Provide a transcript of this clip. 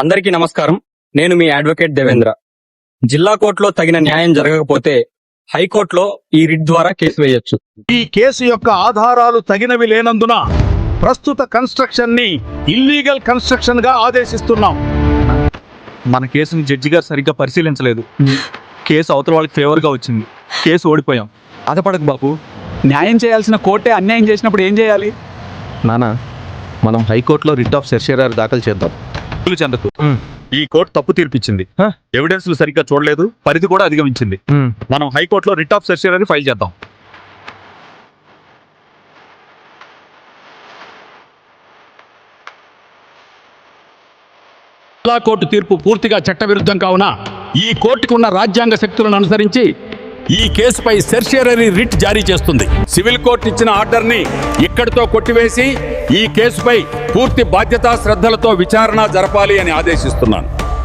అందరికీ నమస్కారం. నేను మీ అడ్వకేట్ దేవేంద్ర. జిల్లా కోర్టులో తగిన న్యాయం జరగకపోతే హైకోర్టులో ఈ రిట్ ద్వారా కేసు వేయొచ్చు. ఈ కేసు యొక్క ఆధారాలు తగినవి లేనందున ప్రస్తుత కన్స్ట్రక్షన్ని ఇల్లీగల్ కన్స్ట్రక్షన్గా ఆదేశిస్తున్నాం. మన కేసుని జడ్జి గారు సరిగ్గా పరిశీలించలేదు. కేసు అవతల వాళ్ళకి ఫేవర్గా వచ్చింది. కేసు ఓడిపోయాం. అదపడకు బాబు న్యాయం చేయాల్సిన కోర్టే అన్యాయం చేసినప్పుడు ఏం చేయాలి? నానా మనం హైకోర్టులో రిట్ ఆఫ్ సెర్షియర్ దాఖలు చేద్దాం. చెందకు. ఈ కోర్టు తప్పు తీర్పిచ్చింది. ఎవిడెన్స్ సరిగ్గా చూడలేదు పరిధి కూడా అధిగమించింది. మనం హైకోర్టులో రిట్ ఆఫ్ సెర్షియర్ ఫైల్ చేద్దాం. జిల్లా కోర్టు తీర్పు పూర్తిగా చట్టవిరుద్ధం కావున ఈ కోర్టుకు ఉన్న రాజ్యాంగ శక్తులను అనుసరించి ఈ కేసుపై సెర్షియరీ రిట్ జారీ చేస్తుంది. సివిల్ కోర్టు ఇచ్చిన ఆర్డర్ని ఇక్కడితో కొట్టివేసి ఈ కేసుపై పూర్తి బాధ్యతా శ్రద్ధలతో విచారణ జరపాలి అని ఆదేశిస్తున్నాను.